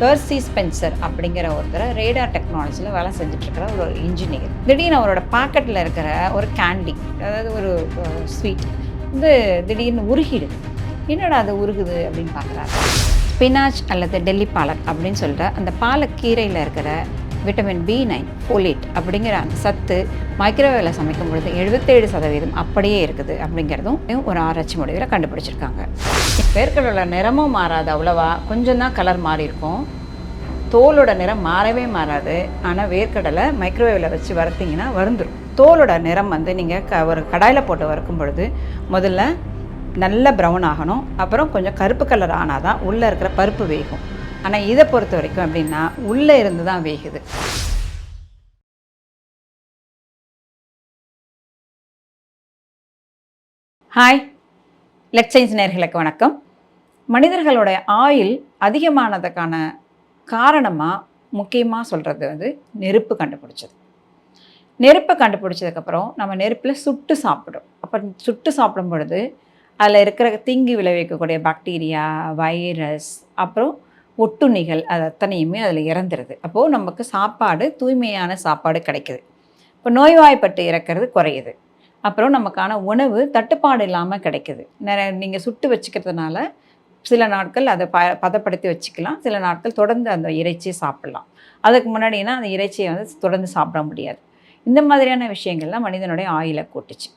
Percy Spencer அப்படிங்கிற ஒருத்தர் radar டெக்னாலஜியில் வேலை செஞ்சுட்ருக்கிற ஒரு இன்ஜினியர் திடீர்னு அவரோட பாக்கெட்டில் இருக்கிற ஒரு கேண்டி அதாவது ஒரு ஸ்வீட் வந்து திடீர்னு உருகிடுது என்னடா அது உருகுது அப்படின்னு பார்க்குறாரு. ஸ்பினாச் அல்லது டெல்லி பாலக் அப்படின்னு சொல்கிற அந்த பாலக்கீரையில் இருக்கிற விட்டமின் பி நைன் ஃபோலேட் அப்படிங்கிற அந்த சத்து மைக்ரோவேவில் சமைக்கும் பொழுது எழுபத்தேழு சதவீதம் அப்படியே இருக்குது அப்படிங்கிறதும் ஒரு ஆராய்ச்சி முடிவில் கண்டுபிடிச்சிருக்காங்க. வேர்க்கடலோட நிறமும் மாறாது அவ்வளவா? கொஞ்சம் தான் கலர் மாறி இருக்கும். தோலோட நிறம் மாறவே மாறாது. ஆனால் வேர்க்கடலை மைக்ரோவேவில் வச்சு வறுத்தீங்கன்னா வருந்துடும் தோலோட நிறம் வந்து நீங்கள் க ஒரு கடாயில் போட்டு வறுக்கும் பொழுது முதல்ல நல்ல ப்ரௌன் ஆகணும். அப்புறம் கொஞ்சம் கருப்பு கலர் ஆனால் தான் உள்ளே இருக்கிற பருப்பு வேகும். ஆனால் இதை பொறுத்த வரைக்கும் அப்படின்னா உள்ளே இருந்து தான் வேகுது. ஹாய் லெக் சயின்ஸ் நேர்களுக்கு வணக்கம். மனிதர்களுடைய ஆயில் அதிகமானதுக்கான காரணமாக முக்கியமாக சொல்கிறது வந்து நெருப்பு கண்டுபிடிச்சது. நெருப்பை கண்டுபிடிச்சதுக்கப்புறம் நம்ம நெருப்பில் சுட்டு சாப்பிடும் அப்போ சுட்டு சாப்பிடும் பொழுது அதில் இருக்கிற தீங்கு விளைவிக்கக்கூடிய பாக்டீரியா வைரஸ் அப்புறம் ஒட்டுண்ணிகள் அது அத்தனையுமே அதில் இறந்துருது. அப்போது நமக்கு சாப்பாடு தூய்மையான சாப்பாடு கிடைக்குது. இப்போ நோய்வாய்ப்பட்டு இறக்கிறது குறையுது. அப்புறம் நமக்கான உணவு தட்டுப்பாடு இல்லாமல் கிடைக்குது. நிறைய நீங்கள் சுட்டு வச்சுக்கிறதுனால சில நாட்கள் அதை ப பதப்படுத்தி வச்சுக்கலாம். சில நாட்கள் தொடர்ந்து அந்த இறைச்சியை சாப்பிட்லாம். அதுக்கு முன்னாடினா அந்த இறைச்சியை வந்து தொடர்ந்து சாப்பிட முடியாது. இந்த மாதிரியான விஷயங்கள்லாம் மனிதனுடைய ஆயிலை கூட்டுச்சு.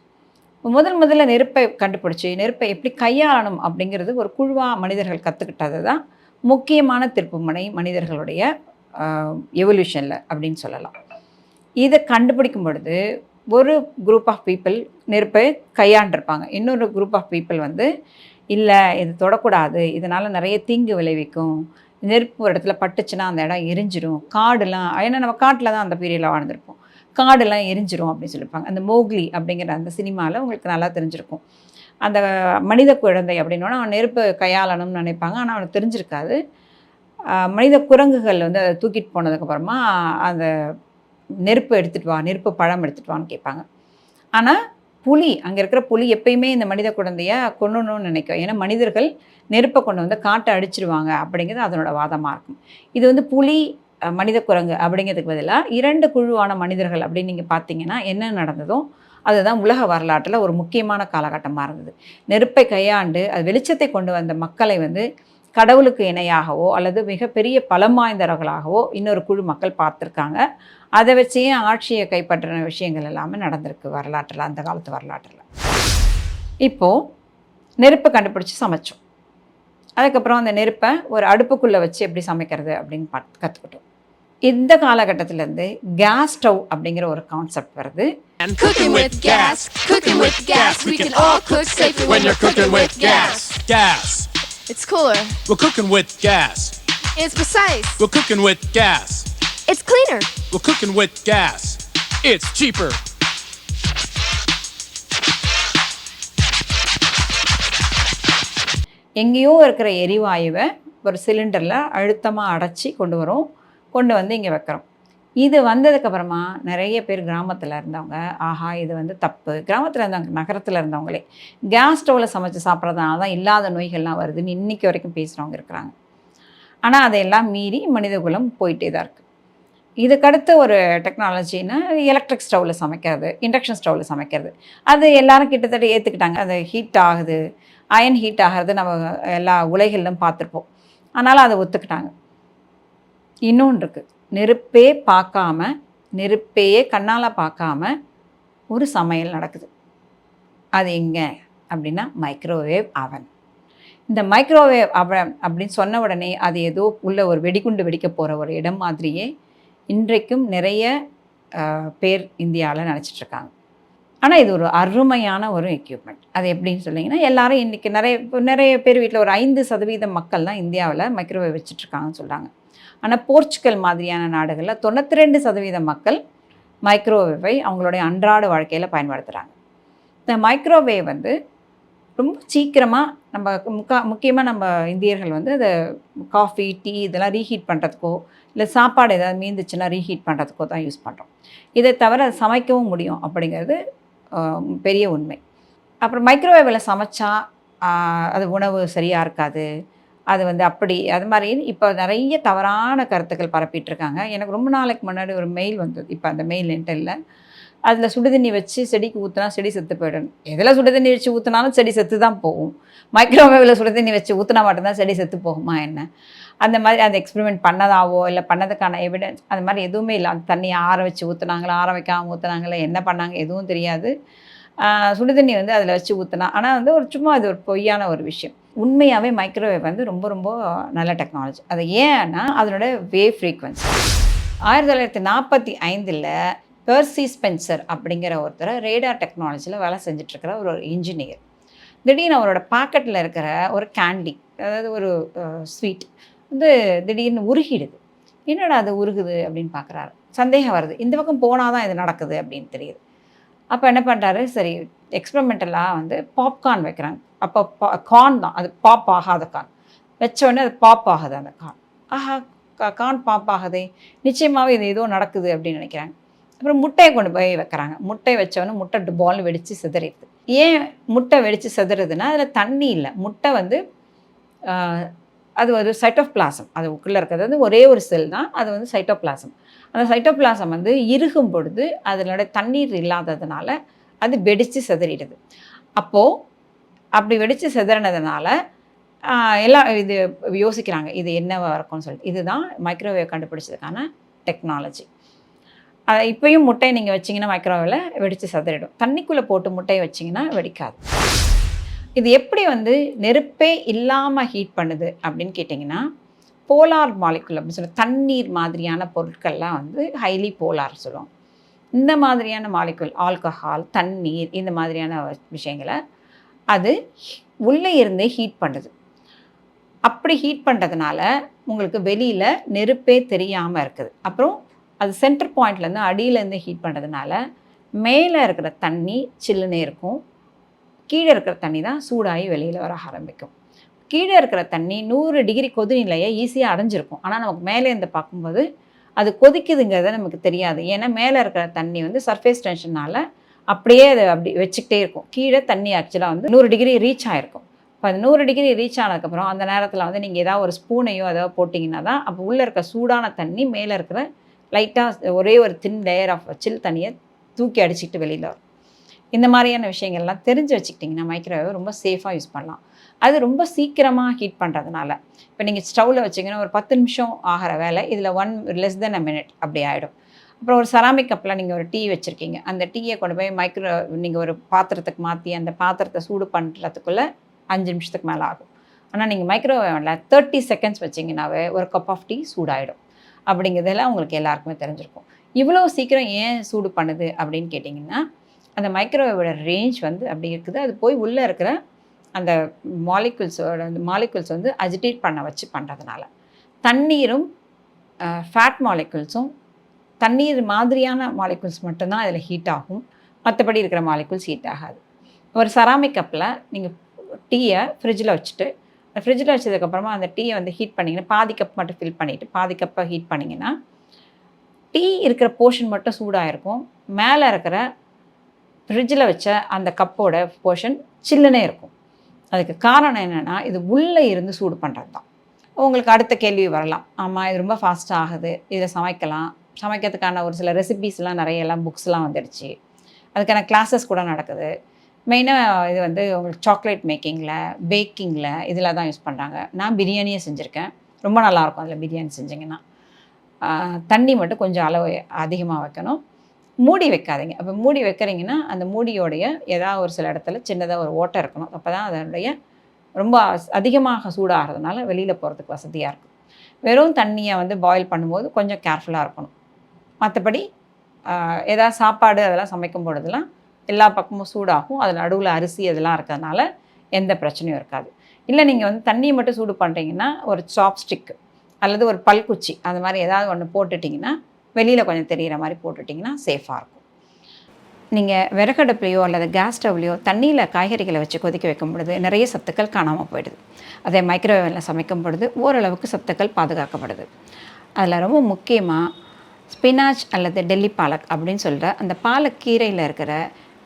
முதல் முதல்ல நெருப்பை கண்டுபிடிச்சி நெருப்பை எப்படி கையாளணும் அப்படிங்கிறது ஒரு குழுவாக மனிதர்கள் கற்றுக்கிட்டது தான் முக்கியமான திருப்புமுனை மனிதர்களுடைய எவல்யூஷனில் அப்படின்னு சொல்லலாம். இதை கண்டுபிடிக்கும் பொழுது ஒரு குரூப் ஆஃப் பீப்புள் நெருப்பை கையாண்டிருப்பாங்க. இன்னொரு குரூப் ஆஃப் பீப்புள் வந்து இல்லை இது தொடக்கூடாது. இதனால் நிறைய தீங்கு விளைவிக்கும். நெருப்பு ஒரு இடத்துல பட்டுச்சுன்னா அந்த இடம் எரிஞ்சிரும். காடுலாம் ஏன்னா நம்ம காட்டில் தான் அந்த பீரியடில் வாழ்ந்திருப்போம். காடெல்லாம் எரிஞ்சிரும் அப்படின்னு சொல்லியிருப்பாங்க அந்த மோக்லி அப்படிங்கிற அந்த சினிமாவில் உங்களுக்கு நல்லா தெரிஞ்சிருக்கும். அந்த மனித குழந்தை அப்படின்னோன்னா அவன் நெருப்பு கையாளணும்னு நினைப்பாங்க. ஆனால் அவனுக்கு தெரிஞ்சிருக்காது. மனித குரங்குகள் வந்து அதை தூக்கிட்டு போனதுக்கப்புறமா அந்த நெருப்பு எடுத்துகிட்டு வா நெருப்பு பழம் எடுத்துகிட்டு வான்னு கேட்பாங்க. ஆனால் புலி அங்கே இருக்கிற புலி எப்பயுமே இந்த மனித குழந்தைய கொல்லணும்னு நினைக்கும். ஏன்னா மனிதர்கள் நெருப்பை கொண்டு வந்து காட்டை அடிச்சிருவாங்க அப்படிங்கிறது அதனோட வாதமாக இருக்கும். இது வந்து புலி மனித குரங்கு அப்படிங்கிறதுக்கு பதிலாக இரண்டு குழுவான மனிதர்கள் அப்படின்னு நீங்கள் பார்த்தீங்கன்னா என்ன நடந்ததோ அதுதான் உலக வரலாற்றில் ஒரு முக்கியமான காலகட்டமாக இருந்தது. நெருப்பை கையாண்டு அது வெளிச்சத்தை கொண்டு வந்த மக்களை வந்து கடவுளுக்கு இணையாகவோ அல்லது மிகப்பெரிய பலம் வாய்ந்தவர்களாகவோ இன்னொரு குழு மக்கள் பார்த்துருக்காங்க. அதை வச்சே ஆட்சியை கைப்பற்றின விஷயங்கள் எல்லாமே நடந்திருக்கு வரலாற்றில் அந்த காலத்து வரலாற்றில். இப்போது நெருப்பை கண்டுபிடிச்சி சமைச்சோம். அதுக்கப்புறம் அந்த நெருப்பை ஒரு அடுப்புக்குள்ளே வச்சு எப்படி சமைக்கிறது அப்படின்னு பார்த்து கற்றுக்கிட்டோம் இந்த காலகட்டத்திலேருந்து கேஸ் ஸ்டவ் அப்படிங்கிற ஒரு கான்செப்ட் வருது. And cooking with gas, cooking with gas, we can all cook safely when you're cooking with gas. Gas. It's cooler. We're cooking with gas. It's precise. We're cooking with gas. It's cleaner. We're cooking with gas. It's cheaper. எங்கேயோ இருக்கிற எரிவாயுவை ஒரு சிலிண்டரில் அழுத்தமாக அடைச்சி கொண்டு வரோம் கொண்டு வந்து இங்கே வைக்கிறோம் இது வந்ததுக்கப்புறமா நிறைய பேர் கிராமத்தில் இருந்தவங்க ஆஹா இது வந்து தப்பு. கிராமத்தில் இருந்தவங்க நகரத்தில் இருந்தவங்களே கேஸ் ஸ்டவ்வில் சமைச்சு சாப்பிட்றதுனால தான் இல்லாத நோய்கள்லாம் வருதுன்னு இன்றைக்கி வரைக்கும் பேசுகிறவங்க இருக்கிறாங்க. ஆனால் அதையெல்லாம் மீறி மனிதகுலம் போயிட்டே தான் இருக்குது இதுக்கடுத்து ஒரு டெக்னாலஜின்னா எலக்ட்ரிக் ஸ்டவ்வில் சமைக்கிறது இண்டக்ஷன் ஸ்டவ்வில் சமைக்கிறது. அது எல்லாரும் கிட்டத்தட்ட ஏற்றுக்கிட்டாங்க அது ஹீட் ஆகுது அயன் ஹீட் ஆகிறது நம்ம எல்லா உலைகளிலும் பார்த்துருப்போம். அதனால் அதை ஒத்துக்கிட்டாங்க. இன்னொன்று இருக்குது நெருப்பே பார்க்காம நெருப்பையே கண்ணால் பார்க்காம ஒரு சமையல் நடக்குது. அது எங்கே அப்படின்னா மைக்ரோவேவ் அவன் இந்த மைக்ரோவேவ் அவன் அப்படின்னு சொன்ன உடனே அது ஏதோ உள்ள ஒரு வெடிகுண்டு வெடிக்க போகிற ஒரு இடம் மாதிரியே இன்றைக்கும் நிறைய பேர் இந்தியாவில் நினச்சிட்ருக்காங்க. ஆனால் இது ஒரு அருமையான ஒரு எக்யூப்மெண்ட் அது எப்படின்னு சொல்லிங்கன்னா எல்லாரும் இன்றைக்கி நிறைய நிறைய பேர் வீட்டில் ஒரு ஐந்து சதவீதம் மக்கள் தான் இந்தியாவில் மைக்ரோவேவ் வச்சுட்ருக்காங்கன்னு சொல்கிறாங்க ஆனால் போர்ச்சுகல் மாதிரியான நாடுகளில் தொண்ணூற்றி ரெண்டு சதவீத மக்கள் மைக்ரோவேவை அவங்களுடைய அன்றாட வாழ்க்கையில் பயன்படுத்துகிறாங்க இந்த மைக்ரோவேவ் வந்து ரொம்ப சீக்கிரமாக நம்ம முக்கா முக்கியமாக நம்ம இந்தியர்கள் வந்து அதை காஃபி டீ இதெல்லாம் ரீஹீட் பண்ணுறதுக்கோ இல்லை சாப்பாடு ஏதாவது மீந்துச்சுன்னா ரீஹீட் பண்ணுறதுக்கோ தான் யூஸ் பண்ணுறோம் இதை தவிர சமைக்கவும் முடியும் அப்படிங்கிறது பெரிய உண்மை. அப்புறம் மைக்ரோவேவில் சமைச்சா அது உணவு சரியாக இருக்காது? அது வந்து அப்படி. அது மாதிரி இப்போ நிறைய தவறான கருத்துக்கள் பரப்பிட்டு இருக்காங்க எனக்கு ரொம்ப நாளைக்கு முன்னாடி ஒரு மெயில் வந்தது. இப்போ அந்த மெயில் என்கிட்ட இல்லை. அதில் சுடுதண்ணி வச்சு செடிக்கு ஊற்றினா செடி செத்து போயிடும். எதில் சுடுதண்ணி வச்சு ஊற்றினாலும் செடி செத்து தான் போகும். மைக்ரோவேவில் சுடுதண்ணி வச்சு ஊற்றினா மட்டும்தான் செடி செத்து போகுமா என்ன? அந்த மாதிரி அந்த எக்ஸ்பெரிமெண்ட் பண்ணதாவோ இல்லை பண்ணதுக்கான எவிடன்ஸ் அந்த மாதிரி எதுவுமே இல்லை. அந்த தண்ணியை ஆற வச்சு ஊற்றுனாங்களா ஆற வைக்காமல் ஊற்றுனாங்களா என்ன பண்ணாங்க எதுவும் தெரியாது. சுடுதண்ணி வந்து அதில் வச்சு ஊற்றினா ஆனால் வந்து ஒரு சும்மா அது ஒரு பொய்யான ஒரு விஷயம். உண்மையாகவே மைக்ரோவேவ் வந்து ரொம்ப ரொம்ப நல்ல டெக்னாலஜி அது ஏன்னா அதனோட வேவ் ஃப்ரீக்வன்சி ஆயிரத்தி தொள்ளாயிரத்தி நாற்பத்தி ஐந்தில் பெர்சி ஸ்பென்சர் அப்படிங்கிற ஒருத்தர் ரேடார் டெக்னாலஜியில் வேலை செஞ்சிட்ருக்கிற ஒரு இன்ஜினியர் திடீர்னு அவரோட பாக்கெட்டில் இருக்கிற ஒரு கேண்டி அதாவது ஒரு ஸ்வீட் வந்து திடீர்னு உருகிடுது. என்னடா அது உருகுது அப்படின்னு பார்க்குறாரு சந்தேகம் வருது. இந்த பக்கம் போனால் தான் இது நடக்குது அப்படின்னு தெரியுது. அப்போ என்ன பண்ணுறாரு சரி எக்ஸ்பெரிமெண்டலாக வந்து பாப்கார்ன் வைக்கிறாங்க. அப்போ கார்ன் தான். அது பாப் ஆகாத கார்ன் வச்ச உடனே அது பாப் ஆகுது அந்த கார்ன் ஆஹா கா- கார்ன் பாப் ஆகுதே. நிச்சயமாகவே இது ஏதோ நடக்குது அப்படின்னு நினைக்கிறாங்க. அப்புறம் முட்டையை கொண்டு போய் வைக்கிறாங்க. முட்டை வச்சவொடனே முட்டை டுபால்னு வெடித்து சிதறிடுது. ஏன் முட்டை வெடித்து சிதறுதுன்னா அதில் தண்ணி இல்லை. முட்டை வந்து அது ஒரு சைட்டோபிளாசம் அது உள்ளே இருக்கிறது வந்து ஒரே ஒரு செல் தான். அது வந்து சைட்டோப்ளாசம் அந்த சைட்டோபிளாசம் வந்து இறுகும் பொழுது அதனோட தண்ணீர் இல்லாததுனால அது வெடித்து சிதறிடுது. அப்போது அப்படி வெடித்து சிதறினதுனால எல்லாம் இது யோசிக்கிறாங்க இது என்ன இருக்கும்னு சொல்லிட்டு. இதுதான் மைக்ரோவேவ் கண்டுபிடிச்சதுக்கான டெக்னாலஜி அதை இப்போயும் முட்டையை நீங்கள் வச்சிங்கன்னா மைக்ரோவேவில் வெடித்து சிதறிடும். தண்ணிக்குள்ளே போட்டு முட்டையை வச்சிங்கன்னா வெடிக்காது. இது எப்படி வந்து நெருப்பே இல்லாமல் ஹீட் பண்ணுது அப்படின்னு கேட்டிங்கன்னா போலார் மாலிகுல் அப்படின்னு சொல்லி தண்ணீர் மாதிரியான பொருட்கள்லாம் வந்து ஹைலி போலார் சொல்லுவோம் இந்த மாதிரியான மாலிகுல் ஆல்கஹால் தண்ணீர் இந்த மாதிரியான விஷயங்களை அது உள்ளே இருந்தே ஹீட் பண்ணுது. அப்படி ஹீட் பண்ணுறதுனால உங்களுக்கு வெளியில் நெருப்பே தெரியாமல் இருக்குது. அப்புறம் அது சென்டர் பாயிண்ட்லேருந்து அடியிலேருந்து ஹீட் பண்ணுறதுனால மேலே இருக்கிற தண்ணி சில்லுனே இருக்கும். கீழே இருக்கிற தண்ணி தான் சூடாகி வெளியில் வர ஆரம்பிக்கும். கீழே இருக்கிற தண்ணி நூறு டிகிரி கொதிநிலையை ஈஸியாக அடைஞ்சிருக்கும். ஆனால் நமக்கு மேலே இருந்து பார்க்கும்போது அது கொதிக்குதுங்கிறத நமக்கு தெரியாது. ஏன்னா மேலே இருக்கிற தண்ணி வந்து சர்ஃபேஸ் டென்ஷனால் அப்படியே அதை அப்படி வச்சுக்கிட்டே இருக்கும். கீழே தண்ணி ஆக்சுவலாக வந்து நூறு டிகிரி ரீச் ஆகிருக்கும் இப்போ அது நூறு டிகிரி ரீச் ஆனதுக்கப்புறம் அந்த நேரத்தில் வந்து நீங்கள் ஏதாவது ஒரு ஸ்பூனையோ ஏதோ போட்டிங்கன்னா தான் அப்போ உள்ளே இருக்க சூடான தண்ணி மேலே இருக்கிற லைட்டாக ஒரே ஒரு தின் லேயர் ஆஃப் சில் தண்ணியை தூக்கி அடிச்சுக்கிட்டு வெளியில் வரும். இந்த மாதிரியான விஷயங்கள்லாம் தெரிஞ்சு வச்சுக்கிட்டிங்கன்னா மைக்ரோவேவ் ரொம்ப சேஃபாக யூஸ் பண்ணலாம். அது ரொம்ப சீக்கிரமாக ஹீட் பண்ணுறதுனால இப்போ நீங்கள் ஸ்டவ்வில் வச்சிங்கன்னா ஒரு பத்து நிமிஷம் ஆகிற வேலை இதில் one less than a minute அப்படி ஆகிடும் அப்புறம் ஒரு செராமிக் கப்பில் நீங்கள் ஒரு டீ வச்சுருக்கீங்க. அந்த டீயை கொண்டு போய் மைக்ரோ நீங்கள் ஒரு பாத்திரத்துக்கு மாற்றி அந்த பாத்திரத்தை சூடு பண்ணுறதுக்குள்ளே அஞ்சு நிமிஷத்துக்கு மேலே ஆகும். ஆனால் நீங்கள் மைக்ரோவேவில் தேர்ட்டி செகண்ட்ஸ் வச்சிங்கனாவே ஒரு கப் ஆஃப் டீ சூடாயிடும். அப்படிங்கிறதெல்லாம் உங்களுக்கு எல்லாருக்குமே தெரிஞ்சிருக்கும். இவ்வளோ சீக்கிரம் ஏன் சூடு பண்ணுது அப்படின்னு கேட்டிங்கன்னா அந்த மைக்ரோவேவோட ரேஞ்ச் வந்து அப்படி இருக்குது. அது போய் உள்ளே இருக்கிற அந்த மாலிகுல்ஸோட அந்த மாலிகுல்ஸ் வந்து அஜிடேட் பண்ண வச்சு பண்ணுறதுனால தண்ணீரும் ஃபேட் மாலிகுல்ஸும் தண்ணீர் மாதிரியான மாலிகுல்ஸ் மட்டும்தான் அதில் ஹீட் ஆகும். மற்றபடி இருக்கிற மாலிகுல்ஸ் ஹீட் ஆகாது. ஒரு செராமிக் கப்பில் நீங்கள் டீயை ஃப்ரிட்ஜில் வச்சுட்டு ஃப்ரிட்ஜில் வச்சதுக்கப்புறமா அந்த டீயை வந்து ஹீட் பண்ணிங்கன்னா பாதி கப் மட்டும் ஃபில் பண்ணிவிட்டு பாதி கப்பை ஹீட் பண்ணிங்கன்னா டீ இருக்கிற போர்ஷன் மட்டும் சூடாக இருக்கும் மேலே இருக்கிற ஃப்ரிட்ஜில் வச்ச அந்த கப்போட போர்ஷன் சில்லுனே இருக்கும். அதுக்கு காரணம் என்னென்னா இது உள்ளே இருந்து சூடு பண்ணுறது தான் உங்களுக்கு அடுத்த கேள்வி வரலாம். ஆமாம் இது ரொம்ப ஃபாஸ்ட்டாக ஆகுது. இதில் சமைக்கலாம். சமைக்கிறதுக்கான ஒரு சில ரெசிபீஸ்லாம் நிறையெல்லாம் புக்ஸ்லாம் வந்துடுச்சு. அதுக்கான கிளாஸஸ் கூட நடக்குது. மெயினாக இது வந்து உங்களுக்கு சாக்லேட் மேக்கிங்கில் பேக்கிங்கில் இதில் தான் யூஸ் பண்ணுறாங்க நான் பிரியாணியே செஞ்சுருக்கேன். ரொம்ப நல்லாயிருக்கும் அதில் பிரியாணி செஞ்சிங்கன்னா. தண்ணி மட்டும் கொஞ்சம் அளவு அதிகமாக வைக்கணும். மூடி வைக்காதீங்க. அப்போ மூடி வைக்கிறீங்கன்னா அந்த மூடியோடைய ஏதாவது ஒரு சில இடத்துல சின்னதாக ஒரு ஓட்டை இருக்கணும். அப்போ தான் அதனுடைய ரொம்ப அஸ்- அதிகமாக சூடாகிறதுனால வெளியில் போகிறதுக்கு வசதியாக இருக்கும். வெறும் தண்ணியை வந்து பாயில் பண்ணும்போது கொஞ்சம் கேர்ஃபுல்லாக இருக்கணும். மற்றபடி ஏதாவது சாப்பாடு அதெல்லாம் சமைக்கும் பொழுதுலாம் எல்லா பக்கமும் சூடாகும். அதில் நடுவில் அரிசி அதெல்லாம் இருக்கிறதுனால எந்த பிரச்சனையும் இருக்காது. இல்லை நீங்கள் வந்து தண்ணியை மட்டும் சூடு பண்ணுறீங்கன்னா ஒரு சாப்ஸ்டிக் அல்லது ஒரு பல்குச்சி அந்த மாதிரி ஏதாவது ஒன்று போட்டுட்டிங்கன்னா வெளியில் கொஞ்சம் தெரிகிற மாதிரி போட்டுட்டிங்கன்னா சேஃபாக இருக்கும். நீங்கள் விறகடுப்புலையோ அல்லது கேஸ் ஸ்டவ்லையோ தண்ணியில் காய்கறிகளை வச்சு கொதிக்க வைக்கும் பொழுது நிறைய சத்துக்கள் காணாமல் போயிடுது. அதே மைக்ரோவேவில் சமைக்கும் பொழுது ஓரளவுக்கு சத்துக்கள் பாதுகாக்கப்படுது. அதில் ரொம்ப முக்கியமாக ஸ்பினாச் அல்லது டெல்லி பாலக் அப்படின்னு சொல்கிற அந்த பாலக்கீரையில் இருக்கிற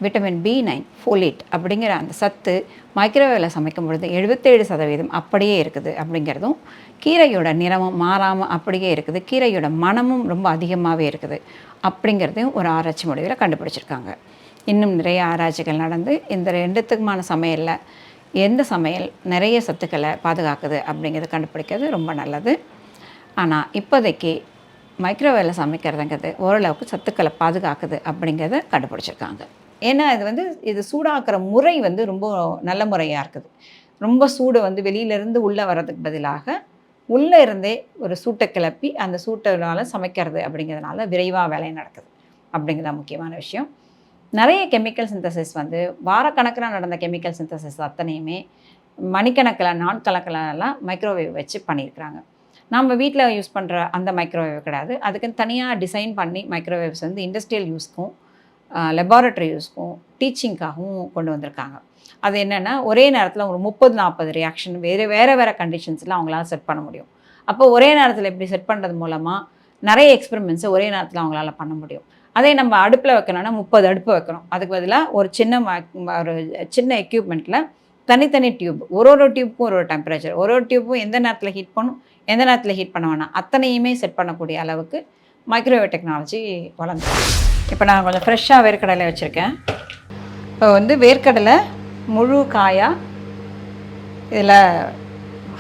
விட்டமின் பி நைன் ஃபோலேட் அப்படிங்கிற அந்த சத்து மைக்ரோவேவில் சமைக்கும் பொழுது எழுபத்தேழு சதவீதம் அப்படியே இருக்குது அப்படிங்கிறதும் கீரையோட நிறமும் மாறாமல் அப்படியே இருக்குது கீரையோட மனமும் ரொம்ப அதிகமாகவே இருக்குது அப்படிங்கிறதையும் ஒரு ஆராய்ச்சி முடிவில் கண்டுபிடிச்சிருக்காங்க. இன்னும் நிறைய ஆராய்ச்சிகள் நடந்து இந்த ரெண்டுத்துக்குமான சமையலில் எந்த சமையல் நிறைய சத்துக்களை பாதுகாக்குது அப்படிங்கிறத கண்டுபிடிக்கிறது ரொம்ப நல்லது. ஆனால் இப்போதைக்கு மைக்ரோவேவில் சமைக்கிறதுங்கிறது ஓரளவுக்கு சத்துக்களை பாதுகாக்குது அப்படிங்கிறத கண்டுபிடிச்சிருக்காங்க. ஏன்னா இது வந்து இது சூடாக்குற முறை வந்து ரொம்ப நல்ல முறையாக இருக்குது. ரொம்ப சூடு வந்து வெளியிலேருந்து உள்ளே வர்றதுக்கு பதிலாக உள்ளே இருந்தே ஒரு சூட்டை கிளப்பி அந்த சூட்டினால சமைக்கிறது அப்படிங்கிறதுனால விரைவாக வேலை நடக்குது. அப்படிங்கிறத முக்கியமான விஷயம். நிறைய கெமிக்கல் சிந்தசிஸ் வந்து வாரக்கணக்கில் நடந்த கெமிக்கல் சிந்தசிஸ் அத்தனையுமே மணிக்கணக்கில் நாட்கணக்கில் எல்லாம் மைக்ரோவேவ் வச்சு பண்ணியிருக்கிறாங்க. நம்ம வீட்டில் யூஸ் பண்ணுற அந்த மைக்ரோவேவ் கிடையாது. அதுக்குன்னு தனியாக டிசைன் பண்ணி மைக்ரோவேவ்ஸ் வந்து இண்டஸ்ட்ரியல் யூஸ்க்கும் லெபார்ட்டரி யூஸ்க்கும் டீச்சிங்காகவும் கொண்டு வந்திருக்காங்க. அது என்னென்னா ஒரே நேரத்தில் ஒரு முப்பது நாற்பது ரியாக்ஷன் வேறு வேறு வேறு கண்டிஷன்ஸில் அவங்களால செட் பண்ண முடியும். அப்போ ஒரே நேரத்தில் இப்படி செட் பண்ணுறது மூலமாக நிறைய எக்ஸ்பெரிமெண்ட்ஸை ஒரே நேரத்தில் அவங்களால பண்ண முடியும். அதே நம்ம அடுப்பில் வைக்கணும்னா முப்பது அடுப்பு வைக்கணும். அதுக்கு பதிலாக ஒரு சின்ன ஒரு சின்ன எக்யூப்மெண்ட்டில் தனித்தனி டியூப் ஒரு ஒரு டியூப்புக்கும் ஒரு ஒரு டெம்பரேச்சர் ஒரு ஒரு டியூப்பும் எந்த நேரத்தில் ஹீட் பண்ணும் எந்த நேரத்தில் ஹீட் பண்ண வேணாம் அத்தனையுமே செட் பண்ணக்கூடிய அளவுக்கு மைக்ரோவேவ் டெக்னாலஜி வளர்ந்து இப்போ நான் கொஞ்சம் ஃப்ரெஷ்ஷாக வேர்க்கடலை வச்சுருக்கேன். இப்போ வந்து வேர்க்கடலை முழு காயாக இதில்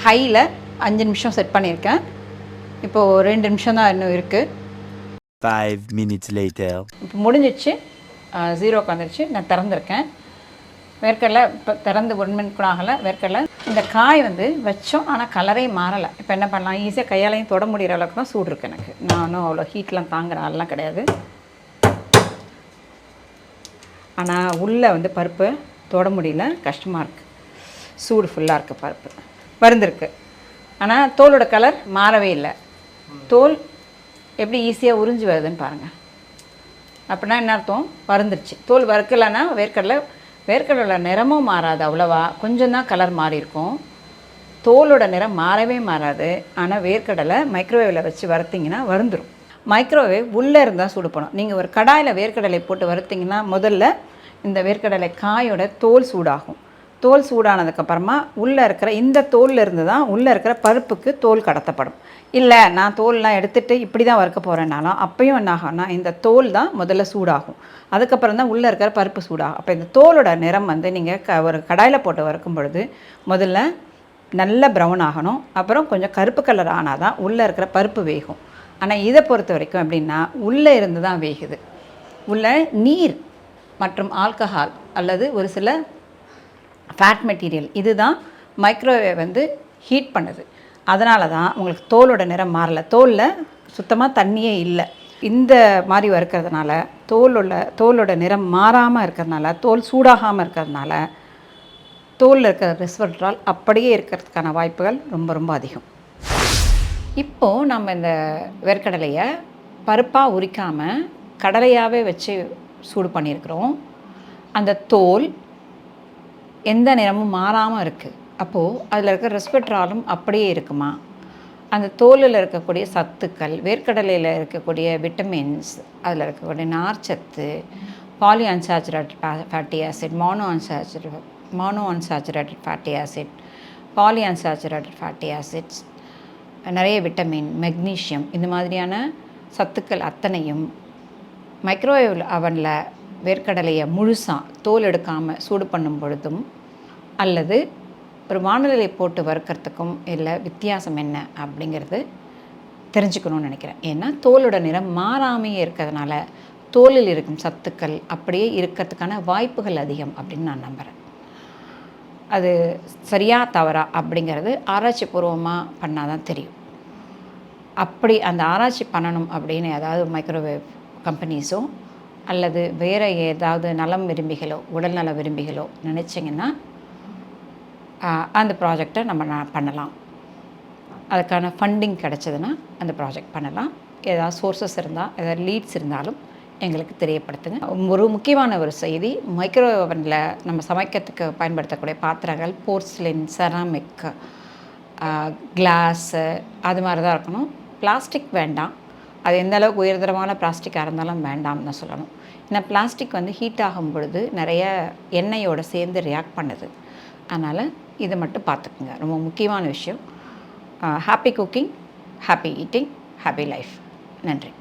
ஹையில் அஞ்சு நிமிஷம் செட் பண்ணியிருக்கேன். இப்போது ரெண்டு நிமிஷம் தான் இன்னும் இருக்குது Five minutes later. இப்போ முடிஞ்சிடுச்சு ஜீரோக்கு வந்துருச்சு. நான் திறந்துருக்கேன். வேர்க்கடலை இப்போ திறந்து ஒன் மினிட் கூட ஆகலை. வேர்க்கடலை இந்த காய் வந்து வச்சோம் ஆனால் கலரே மாறலை. இப்போ என்ன பண்ணலாம்? ஈஸியாக கையாலையும் தொட முடிகிற அளவுக்கு தான் சூடு இருக்குது எனக்கு. நானும் அவ்வளோ ஹீட்லாம் தாங்குற ஆள்லாம் கிடையாது. ஆனால் உள்ளே வந்து பருப்பு தொட முடியல. கஷ்டமாக இருக்குது சூடு ஃபுல்லாக இருக்குது பருப்பு. வருந்திருக்கு ஆனால் தோலோட கலர் மாறவே இல்லை. தோல் எப்படி ஈஸியாக உறிஞ்சி வருதுன்னு பாருங்கள் அப்படின்னா என்ன அர்த்தம்? வறுந்துருச்சு. தோல் வறுக்கலைன்னா வேர்க்கடலை வேர்க்கடலோட நிறமும் மாறாது அவ்வளவா. கொஞ்சம் தான் கலர் மாறி இருக்கும். தோலோட நிறம் மாறவே மாறாது. ஆனால் வேர்க்கடலை மைக்ரோவேவில் வச்சு வறுத்திங்கன்னா வருந்துடும் மைக்ரோவேவ் உள்ளே இருந்தால் சூடு பண்ணும். நீங்கள் ஒரு கடாயில் வேர்க்கடலை போட்டு வறுத்திங்கன்னா முதல்ல இந்த வேர்க்கடலை காயோட தோல் சூடாகும். தோல் சூடானதுக்கப்புறமா உள்ளே இருக்கிற இந்த தோலில் இருந்து தான் உள்ளே இருக்கிற பருப்புக்கு தோல் கடத்தப்படும். இல்லை நான் தோல்லாம் எடுத்துகிட்டு இப்படி தான் வறுக்க போகிறேன்னாலும் அப்பயும் என்ன ஆகும்னா இந்த தோல் தான் முதல்ல சூடாகும். அதுக்கப்புறம் தான் உள்ளே இருக்கிற பருப்பு சூடாகும் அப்போ இந்த தோலோட நிறம் வந்து நீங்கள் க ஒரு கடாயில் போட்டு வறுக்கும் பொழுது முதல்ல நல்ல ப்ரௌன் ஆகணும். அப்புறம் கொஞ்சம் கருப்பு கலர் ஆனால் தான் உள்ளே இருக்கிற பருப்பு வேகும். ஆனால் இதை பொறுத்த வரைக்கும் எப்படின்னா உள்ளே இருந்து தான் வேகுது. உள்ள நீர் மற்றும் ஆல்கஹால் அல்லது ஒரு சில ஃபேட் மெட்டீரியல் இதுதான் மைக்ரோவேவ் வந்து ஹீட் பண்ணுது. அதனால தான் உங்களுக்கு தோலோட நிறம் மாறலை. தோலில் சுத்தமாக தண்ணியே இல்லை. இந்த மாதிரி வறுக்கிறதுனால தோலோட தோலோட நிறம் மாறாமல் இருக்கிறதுனால தோல் சூடாகாமல் இருக்கிறதுனால தோலில் இருக்கிற ரெஸ்வெட்ரால் அப்படியே இருக்கிறதுக்கான வாய்ப்புகள் ரொம்ப ரொம்ப அதிகம். இப்போது நம்ம இந்த வேர்க்கடலையை பருப்பாக உரிக்காமல் கடலையாகவே வச்சு சூடு பண்ணியிருக்கிறோம். அந்த தோல் எந்த நிறமும் மாறாமல் இருக்குது அப்போது அதில் இருக்கிற ரெஸ்பெட்ராலும் அப்படியே இருக்குமா? அந்த தோலில் இருக்கக்கூடிய சத்துக்கள் வேர்க்கடலையில் இருக்கக்கூடிய விட்டமின்ஸ் அதில் இருக்கக்கூடிய நார்ச்சத்து poly unsaturated fatty acid mono unsaturate mono unsaturated fatty acid poly unsaturated fatty acids நிறைய விட்டமின் மெக்னீஷியம் இந்த மாதிரியான சத்துக்கள் அத்தனையும் மைக்ரோவேவ் அவனில் வேர்க்கடலையை முழுசாக தோல் எடுக்காமல் சூடு பண்ணும் பொழுதும் அல்லது ஒரு வானிலை போட்டு வறுக்கிறதுக்கும் இல்லை வித்தியாசம் என்ன அப்படிங்கிறது தெரிஞ்சுக்கணும்னு நினைக்கிறேன். ஏன்னா தோலோட நிறம் மாறாமையே இருக்கிறதுனால தோலில் இருக்கும் சத்துக்கள் அப்படியே இருக்கிறதுக்கான வாய்ப்புகள் அதிகம் அப்படின்னு நான் நம்புகிறேன் அது சரியா தவறா அப்படிங்கிறது ஆராய்ச்சி பூர்வமாக பண்ணால் தான் தெரியும். அப்படி அந்த ஆராய்ச்சி பண்ணணும் அப்படின்னு ஏதாவது மைக்ரோவேவ் கம்பெனிஸோ அல்லது வேறு ஏதாவது நலம் விரும்பிகளோ உடல்நல விரும்பிகளோ நினச்சிங்கன்னா அந்த ப்ராஜெக்டை நம்ம பண்ணலாம். அதுக்கான ஃபண்டிங் கிடச்சதுன்னா அந்த ப்ராஜெக்ட் பண்ணலாம். ஏதாவது சோர்சஸ் இருந்தால் ஏதாவது லீட்ஸ் இருந்தாலும் எங்களுக்கு தெரியப்படுத்துங்க. ஒரு முக்கியமான ஒரு செய்தி மைக்ரோ ஓவனில் நம்ம சமைக்கிறதுக்கு பயன்படுத்தக்கூடிய பாத்திரங்கள் போர்ஸ்லின் செராமிக் கிளாஸு அது மாதிரி தான் இருக்கணும். பிளாஸ்டிக் வேண்டாம். அது எந்த அளவுக்கு உயர்தரமான பிளாஸ்டிக்காக இருந்தாலும் வேண்டாம்னு தான் சொல்லணும். ஏன்னா பிளாஸ்டிக் வந்து ஹீட் ஆகும் பொழுது நிறைய எண்ணெயோடு சேர்ந்து ரியாக்ட் பண்ணுது. அதனால் இதை மட்டும் பார்த்துக்குங்க. ரொம்ப முக்கியமான விஷயம். Happy cooking happy eating happy life நன்றி.